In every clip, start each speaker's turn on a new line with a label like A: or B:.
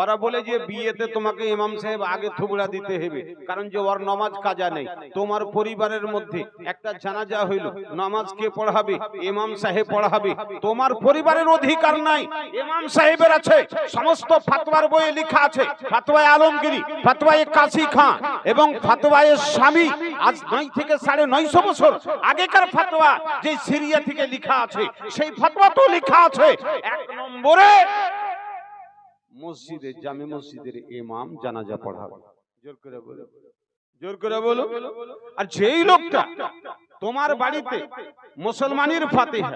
A: ওরা বলে যে বিয়েতে তোমাকে ইমাম সাহেব আগে থুবড়া দিতে হবে। কারণ যে ওর নমাজ কাজা নেই। তোমার পরিবারের মধ্যে একটা জানাজা হইল। নামাজ কে পড়াবে? ইমাম সাহেব পড়াবে। তোমার পরিবারের অধিকার নাই। ইমাম সাহেবের আছে। সমস্ত ফাতোয়ার বইয়ে লেখা আছে ফাতোয়ায়ে আলমগিরি ফাতোয়ায়ে কাশি খান এবং ফাতোয়ায়ে স্বামী আজ নয় থেকে সাড়ে নয়শো বছর আগেকার ফাতোয়া যে সিরিয়া থেকে লেখা আছে সেই ফাতোয়া তো লেখা আছে। এক নম্বরে মসজিদে জামে মসজিদের ইমাম জানাজা পড়াবে। জোর করে বলো। জোর করে বলো। আর যেই লোকটা তোমার বাড়িতে মুসলমানের ফাতিহা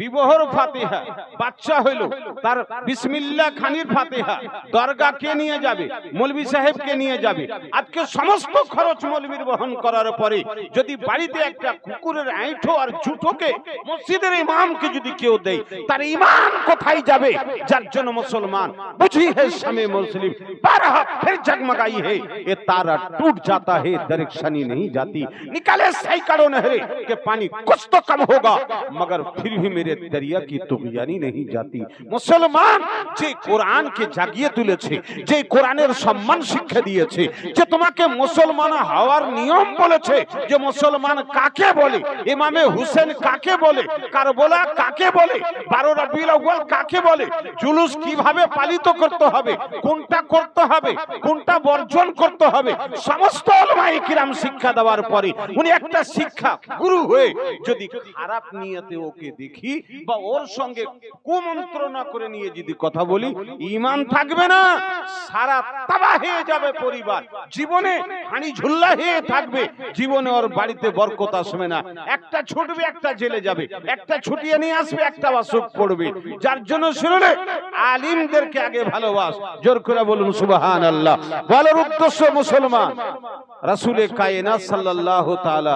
A: বিবাহর ফাতিহা বাচ্চা হইল তার বিসমিল্লাহ খানির ফাতিহা দরগা কে নিয়ে যাবে মৌলবি সাহেবকে নিয়ে যাবে আজকে সমস্ত খরচ মৌলবীর বহন করার পরে যদি বাড়িতে একটা কুকুরের আইঠো আর জুঠোকে মসজিদের ইমামকে যদি কেউ দেয় তার ইমান কোথায় যাবে যার জন্য মুসলমান বুঝি है समय मुस्लिम बारह फिर जगमगाई है ये तारा टूट जाता है दरक्षणी नहीं जाती निकाले सैकड़ों नहरे के पानी कुछ तो कम होगा मगर फिर भी मेरे दरिया की तुगयानी नहीं जाती মুসলমান যে কোরআনকে জাগিয়ে তুলেছে যে কোরআনের সম্মান শিক্ষা দিয়েছে যে তোমাকে মুসলমান হওয়ার নিয়ম বলেছে যে মুসলমান কাকে বলে ইমামে হুসেন কাকে বলে কারবলা কাকে বলে বারো রবিউল আউয়াল কাকে বলে জুলুস কিভাবে পালিত করতে হবে কোনটা করতে হবে কোনটা বর্জন করতে হবে সমস্ত ওলামায়ে কিরাম শিক্ষা দেওয়ার পরে উনি একটা শিক্ষা গুরু হয়ে যদি খারাপ নিয়তে ওকে দেখি বা ওর সঙ্গে কুমন্ত্রণা করে নিয়ে যদি কথা বলি ইমান থাকবে না, সারা তাবা হয়ে যাবে পরিবার। জীবনে হানি ঝুল্লা হয়ে থাকবে, জীবনে ওর বাড়িতে বরকত আসবে না। একটা ছুটবে, একটা জেলে যাবে, একটা ছুটিয়ে নিয়ে আসবে, একটা বাসক পড়বে যার জন্য শুনলে আলিমদেরকে আগে ভালোবাস, জোর করে বলুন সুবাহান আল্লাহ বলার উদ্দেশ্য মুসলমান। রাসূলে কায়নাত সাল্লাল্লাহু তাআলা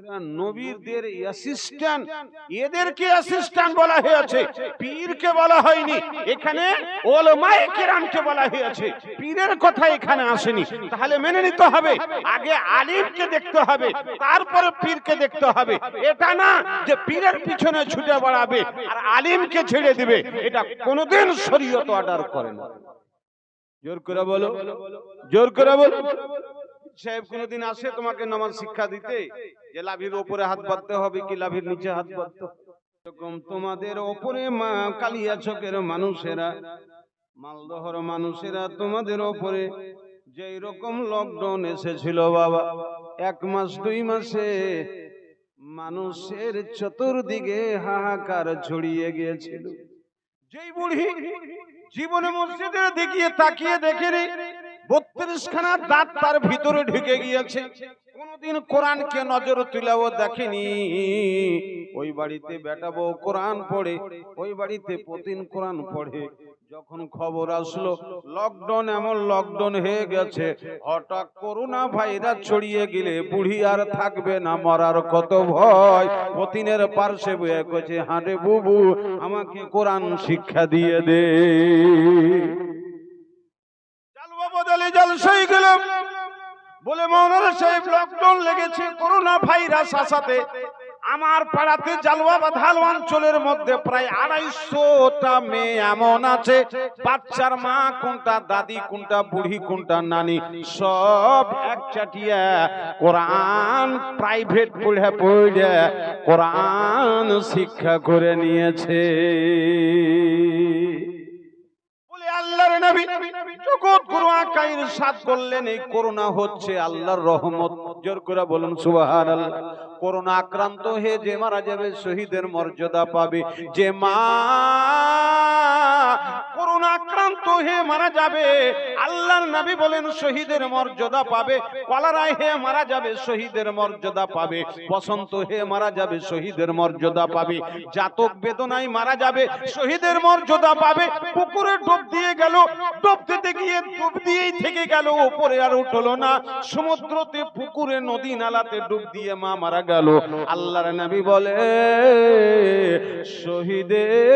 A: এরা নবীদের অ্যাসিস্ট্যান্ট এদেরকে অ্যাসিস্ট্যান্ট বলা হয়েছে। পীরকে বলা হয়নি। এখানে ওলমায়ে কেরামকে বলা হয়েছে। পীরের কথা এখানে আসেনি। তাহলে মেনে নিতে হবে। আগে আলিমকে দেখতে হবে। তারপরে পীরকে দেখতে হবে। এটা না যে পীরের পিছনে ছুটে বেড়াবে আর আলিমকে ছেড়ে দিবে। এটা কোনোদিন শরীয়ত অর্ডার করে না জোর করে বলো। জোর করে বলো। সাহেব কোনদিন আসে তোমাকে নামাজ শিক্ষা দিতে? যে লাভির উপরে হাত বাঁধতে হবে কি লাভির নিচে হাত বাঁধতে? এরকম তোমাদের ওপরে মা কালিয়া চকের মানুষেরা মালদহর মানুষেরা তোমাদের ওপরে যে রকম লকডাউন এসেছিল বাবা এক মাস দুই মাসে মানুষের চতুর্দিকে হাহাকার ছড়িয়ে গিয়েছিল। যেই বুড়ি জীবনে মসজিদের দেখিয়ে তাকিয়ে দেখেনি বত্রিশ খানা দাঁত তার ভিতরে ঢুকে গিয়েছে। কোনদিন কোরআনকে নজর তুলেও দেখেনি। ওই বাড়িতে বেটা বউ কোরআন পড়ে, ওই বাড়িতে প্রতিদিন কোরআন পড়ে। যখন খবর আসলো, লকডাউন এমন লকডাউন হয়ে গেছে, হঠাৎ করোনা ভাইরাস ছড়িয়ে গেলে বুড়ি আর থাকবে না, মরার কত ভয়। পতিনের পার্শ্বে বয়ে কছে হাঁটে বুবু, আমাকে কোরআন শিক্ষা দিয়ে দে। জলসাই গেল বলে, মৌলানা সাহেব লকডাউন লেগেছে, করোনা ভাইরাস আসাতে আমার পাড়াতে জালওয়া বাধাল অঞ্চলের মধ্যে প্রায় আড়াইশোটা মেয়ে এমন আছে, বাচ্চার মা কোনটা, দাদি কোনটা, বুড়ি কোনটা, নানি, সব এক চাটিয়া কোরআন প্রাইভেট পড়ে পড়ে, কোরআন শিক্ষা করে নিয়েছে। বলে, আল্লাহর নবী জগৎ গুরু আকাইর সাত করলেন, এই করোনা হচ্ছে আল্লাহর রহমত। জোর করে বলুন, সুবহানাল্লাহ। করোনা আক্রান্ত হয়ে যে মারা যাবে, শহীদের মর্যাদা পাবে। যে মা করোনা আক্রান্ত হয়ে মারা যাবে, আল্লাহর বলেন শহীদের মর্যাদা পাবে, কলারায় হয়ে মারা যাবে, শহীদের মর্যাদা পাবে, বসন্ত হয়ে মারা যাবে, শহীদের মর্যাদা পাবে, জাতক বেদনায় মারা যাবে, শহীদের মর্যাদা পাবে, পুকুরে ডুব দিয়ে গেল, ডুব দিতে গিয়ে ডুব দিয়েই থেকে গেল, উপরে আর উঠল না, সমুদ্রতে, পুকুরে, নদী নালাতে ডুব দিয়ে মা মারা গেল। আল্লাহর নবী বলে শহীদের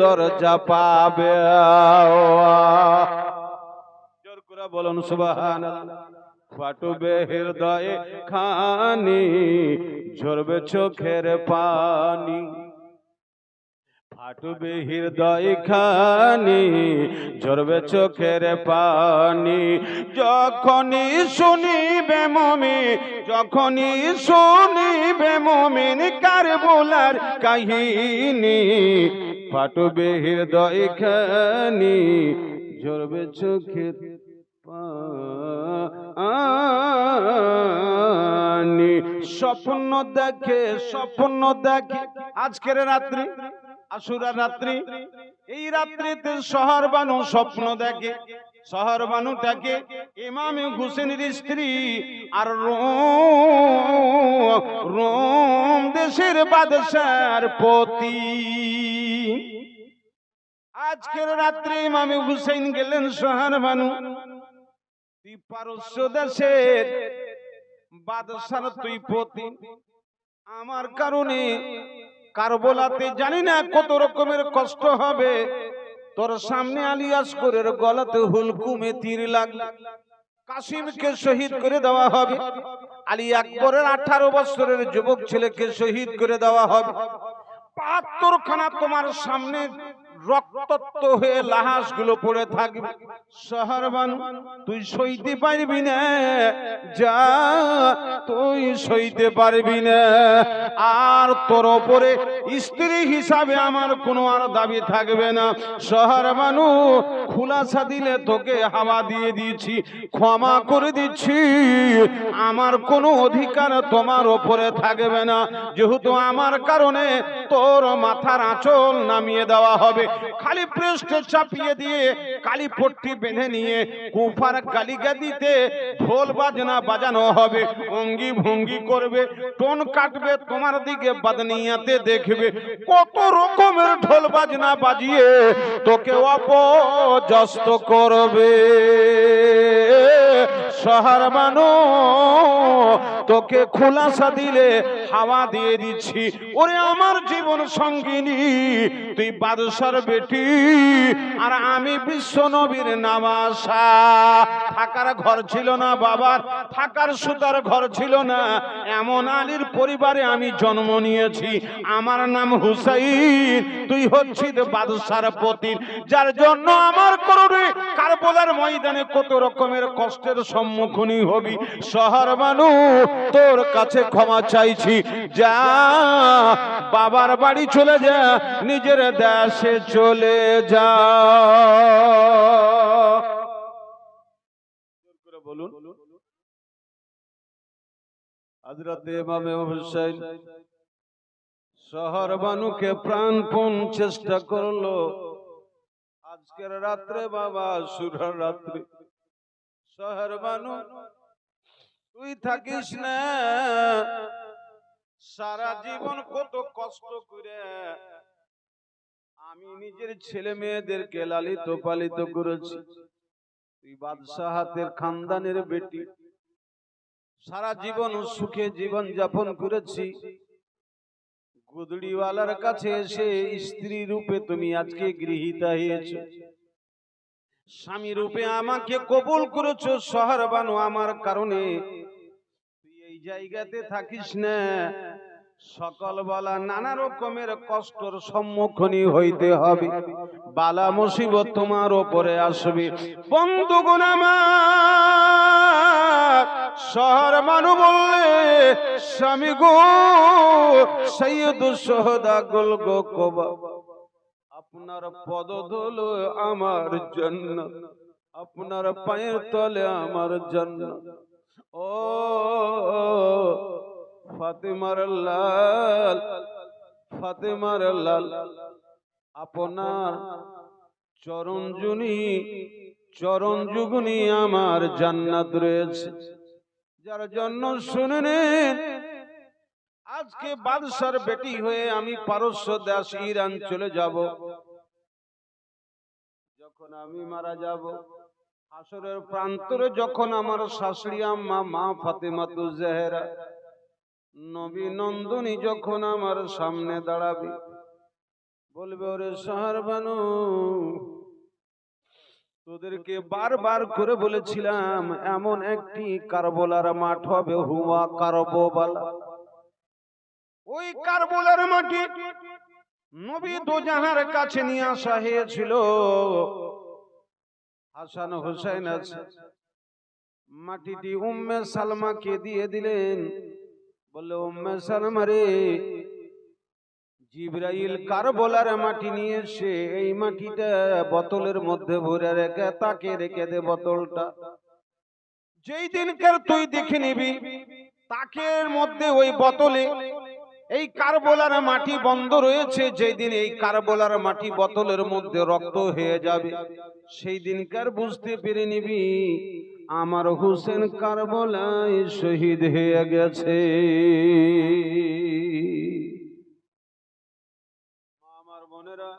A: দরজা পাবে। জোর করে বলুন সুবহানাল্লাহ। ফাটবে হৃদয়ে খানি ঝরবে চোখের পানি। ফাটবে হৃদয় খানি ঝরবে চোখের পানি। যখনই শুনিবে মমি যখনই শুনিবে মমিন কার বলার কাহিনী ফাটবে হৃদয় খানি ঝরবে চোখের পানি। স্বপ্ন দেখে স্বপ্ন দেখে আজকের রাত্রি আসুরা রাত্রি, এই রাত্রিতে শহর বানু স্বপ্ন দেখে, শহর বানুটাকে ইমামে হুসেনের স্ত্রী, আর রোম রোম দেশের বাদশার পতি। আজকের রাত্রে ইমামে হুসেন গেলেন শহর বানু। তুই পারস্য দেশের বাদশার তুই পতি। আমার কারণে কারবলাতে জানি না কত রকমের কষ্ট হবে। তোর সামনে আলিয়াস করে গলাতে হুলকুমে তীর লাগল কাসিমকে শহীদ করে দেওয়া হবে। আলী আকবরের আঠারো বছরের যুবক ছেলেকে শহীদ করে দেওয়া হবে। বাহাত্তর খানা তোমার সামনে রক্তত্ব হয়ে লাহাসগুলো পড়ে থাকবে। শহর বানু তুই সইতে পারবি না। যা, তুই সইতে পারবি না। আর তোর ওপরে স্ত্রী হিসাবে আমার কোনো আর দাবি থাকবে না। শহর বানু খুলাসা দিলে তোকে হাওয়া দিয়ে দিয়েছি, ক্ষমা করে দিচ্ছি। আমার কোনো অধিকার তোমার ওপরে থাকবে না। যেহেতু আমার কারণে তোর মাথার আঁচল নামিয়ে দেওয়া হবে। খালি পৃষ্ঠে চাপিয়ে দিয়ে কালি পট্টি বেঁধে নিয়ে কুফার গালিগা দিতে ঢোল বাজনা বাজানো হবে। অঙ্গি ভঙ্গি করবে, টোন কাটবে, তোমার দিকে বাদনিয়াতে দেখবে। কত রকমের ঢোল বাজনা বাজিয়ে তোকে অপজস্ত করবে। শহর মানো, তোকে খোলাসা দিলে হাওয়া দিয়ে দিচ্ছি। ওরে আমার জীবন সঙ্গিনী, তুই বাদশার বেটি, আর আমি বিশ্ব নবীর নামাশা থাকার ঘর ছিল না বাবার, থাকার সুতার ঘর ছিল না। এমন আলীর পরিবারে আমি জন্ম নিয়েছি। আমার নাম হুসাইন, তুই হচ্ছিস বাদশার পতির। যার জন্য আমার করবে কারবলার ময়দানে কত রকমের কষ্টের সম্মুখীন হবি। শহর মানু, তোর কাছে ক্ষমা চাইছি। যা, বাবার বাড়ি চলে যা, নিজের দেশে চলে যা। শহর বানুকে প্রাণপণ চেষ্টা করল। আজকের রাত্রে বাবা সুরার রাত্রে শহর বানু তুই থাকিস না। সারা জীবন কত কষ্ট করে আমি নিজের ছেলে মেয়েদেরকে লালিত পালিত করেছি। তুই বাদশাহ হাতের খানদানের বেটি। সারা জীবন সুখে জীবন যাপন করেছি। গুদড়িওয়ালার কাছে এসে স্ত্রী রূপে তুমি আজকে গৃহীতা হয়েছো। স্বামী রূপে আমাকে কবুল করেছ শহর বানো আমার কারণে। তুই এই জায়গাতে থাকিস না। সকল বলা নানা রকমের কষ্টর সম্মুখীন হইতে হবে। বালা মুসিবত তোমার ওপরে আসবে। বন্ধুগণ আমার শহর মানু বললে স্বামী গো সৈয়দ সোহদা গোল গো কবা আপনার পদধূল আমার জন্য, আপনার পায়ের তলে আমার জন্য। ও ফাতেমার লাল ফাতেমার লাল, আপনার চরণ জুনি, চরণ যুগনি আমার জান্নাত রয়েছে। যার জন্য শুনে আজকে বাদশার বেটি হয়ে আমি পারস্য দাস ইরান চলে যাব। যখন আমি মারা যাব হাসরের প্রান্তরে যখন আমার শাশুড়ি আম্মা মা ফাতেমাতু জাহেরা নবী নন্দনী যখন আমার সামনে দাঁড়াবে বলবে ওরে সাহার বানু তোদেরকে বারবার করে বলেছিলাম এমন একটি কারবলার মাঠ হবে হুয়া কারবোবালা ওই কারবলার মাটি নবী দোজাহার কাছে নিয়ে আসা হয়েছিল। হাসান আছে। মাটিটি উম্মে সালমাকে দিয়ে দিলেন। বললে উম্মে সালমা রে জিব্রাইল কারবলার মাটি নিয়ে এসে এই মাটিটা বোতলের মধ্যে ভরে রেখে তাকে রেখে দে বোতলটা যেই দিনকার তুই দেখে নিবি তাকের মধ্যে ওই বোতলে এই কারবোলার মাটি বন্ধ রয়েছে, যেদিন এই কারবোলার মাটি বোতলের মধ্যে রক্ত হয়ে যাবে। সেই দিনকার বুঝতে পেরে নিবি, আমার হুসেন কারবলায় শহীদ হয়ে গেছে। আমার বোনেরা,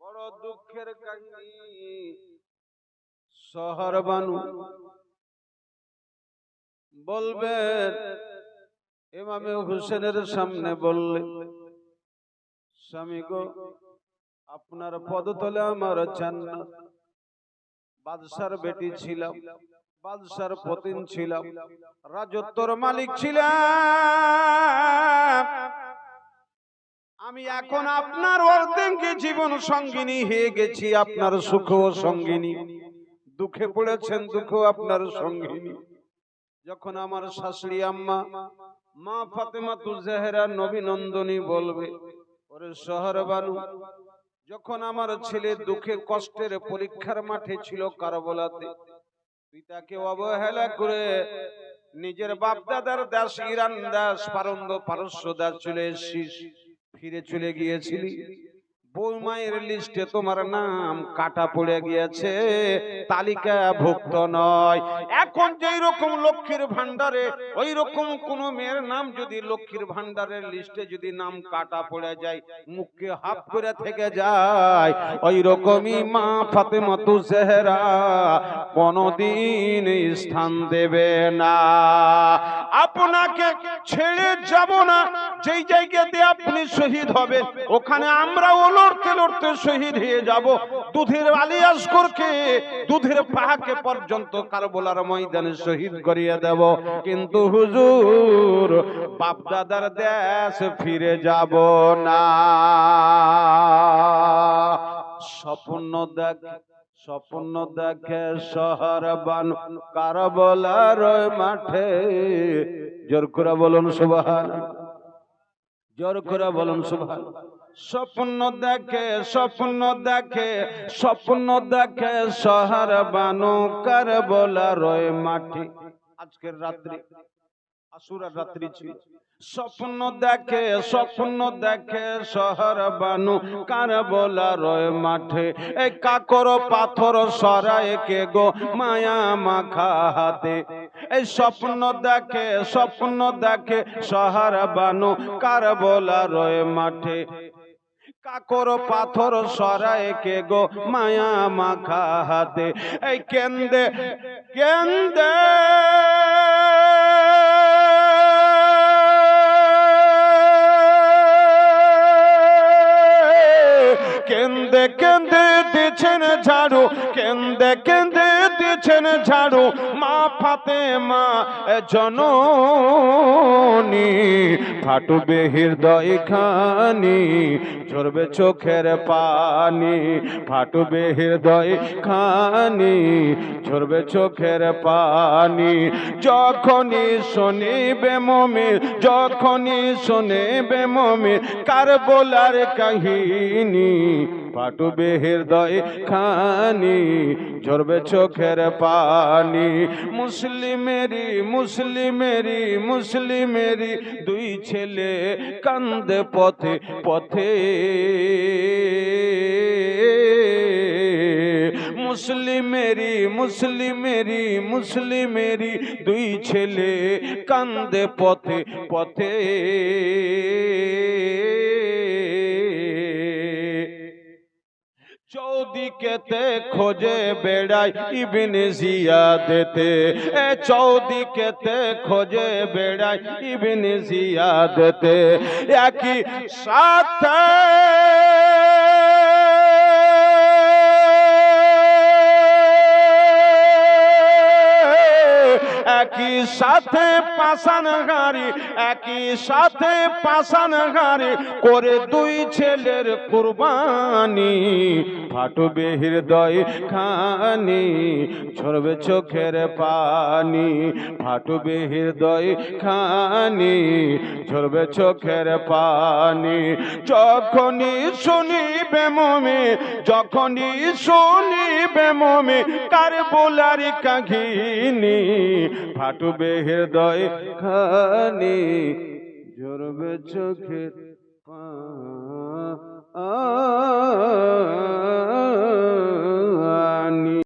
A: বড় দুঃখের কাহিনী। শহর বানু বলবেন ইমামে হুসেনের সামনে বললেন স্বামী গো আপনার পদতলে আমার জান্নাত। বাদশার বেটি ছিলাম বাদশার পতিন ছিলাম রাজত্বর মালিক ছিলাম। আমি এখন আপনার অর্ধেঙ্গে জীবন সঙ্গিনী হয়ে গেছি আপনার সুখ ও সঙ্গিনী। দুঃখে পড়েছেন দুঃখ আপনার সঙ্গিনী। যখন আমার শাশুড়ি আম্মা মা ফাতেমা তু জাহেরা নবী নন্দনী বলবে, ওরে শহর বানু যখন আমার ছেলে দুঃখে কষ্টের পরীক্ষার মাঠে ছিল কারবলাতে, তুই তাকে অবহেলা করে নিজের বাপ দাদার দাস, ইরান দাস পারন্দ পারস্য দাস চলে এসছিস, ফিরে চলে গিয়েছিলি? বৌমায়ের লিস্টে তোমার নাম কাটা পড়ে গিয়েছে তালিকা ভুক্ত নয়। এখন যেই রকম লক্ষ্মীর ভান্ডারে ওই রকম কোন মেয়ের নাম যদি লক্ষ্মীর ভান্ডারের লিস্টে যদি নাম কাটা পড়ে যায় মুখকে হাফ করে থেকে যায়। ওই রকমই মা ফাতেমা তু চেহারা কোনদিন স্থান দেবে না। আপনাকে ছেড়ে যাব না। যেই জায়গাতে আপনি শহীদ হবেন ওখানে আমরা আমরাও লড়তে লড়তে শহীদ হয়ে যাব। দুধের আলিয়াসকরকে দুধের পাহাকে পর্যন্ত কারবলার ময়দানে শহীদ করিয়ে দেব। কিন্তু হুজুর বাপ দাদার দেশ ফিরে যাব না। স্বপ্ন দেখ, স্বপ্ন দেখে শহর বান, কারবলার মাঠে। জোর করে বলুন সুবহান। জোর করে বলুন সুবহান। স্বপ্ন দেখে স্বপ্ন দেখে স্বপ্ন দেখে শহর বানু কারবলার মাঠে আজকের রাত্রি আসুরার রাত্রি ছিল। স্বপ্ন দেখে স্বপ্ন দেখে শহর বানু কারবলার মাঠে। এ কাকর পাথর সরায় কে গো মায়া মাখা হাতে। এই স্বপ্ন দেখে স্বপ্ন দেখে শহর বানু কারবলার মাঠে। কাকর পাথর সরায় কে গো মায়া মাখা হাতে? এই কেন্দে কেন্দে। কেন্দে কেন্দে। দিছেন ঝাড়ু। কেন্দে কেন্দে দিছেন ঝাড়ু। মা ফাতে মা জননী, ফাটবে হৃদয় খানি, ঝরবে চোখের পানি। ফাটবে হৃদয় খানি, ঝরবে চোখের পানি। যখনই শুনিবে মমি যখনই শুনিবে মমি কার বলার কাহিনী, ফাটবে হৃদয় খানি, ঝরবে চোখের পানি। মুসলিমেরি মুসলিমেরি মুসলিমেরি দুই ছেলে কান্দে পথে পথে। মুসলিমেরি মুসলিমেরি মুসলিমেরি দুই ছেলে কান্দে পথে পথে। চৌদিকেতে খোঁজে বেড়াই ইবিন জিয়াদেতে। এ চৌদিকেতে খোঁজে বেড়াই ইবিন জিয়াদেতে। একই সাথে একই সাথে পাশান গাড়ি, একই সাথে পাশান গাড়ি করে দুই ছেলের কুরবানি। ফাটবে হৃদয় খানি ঝরবে চোখের পানি। ফাটবে হৃদয় খানি ঝরবে চোখের পানি। যখনই শুনিবে মমে, যখনই শুনিবে মমে, কার বোলার কাহিনী ফাটবে হৃদয় খানি, ঝরবে চোখের آني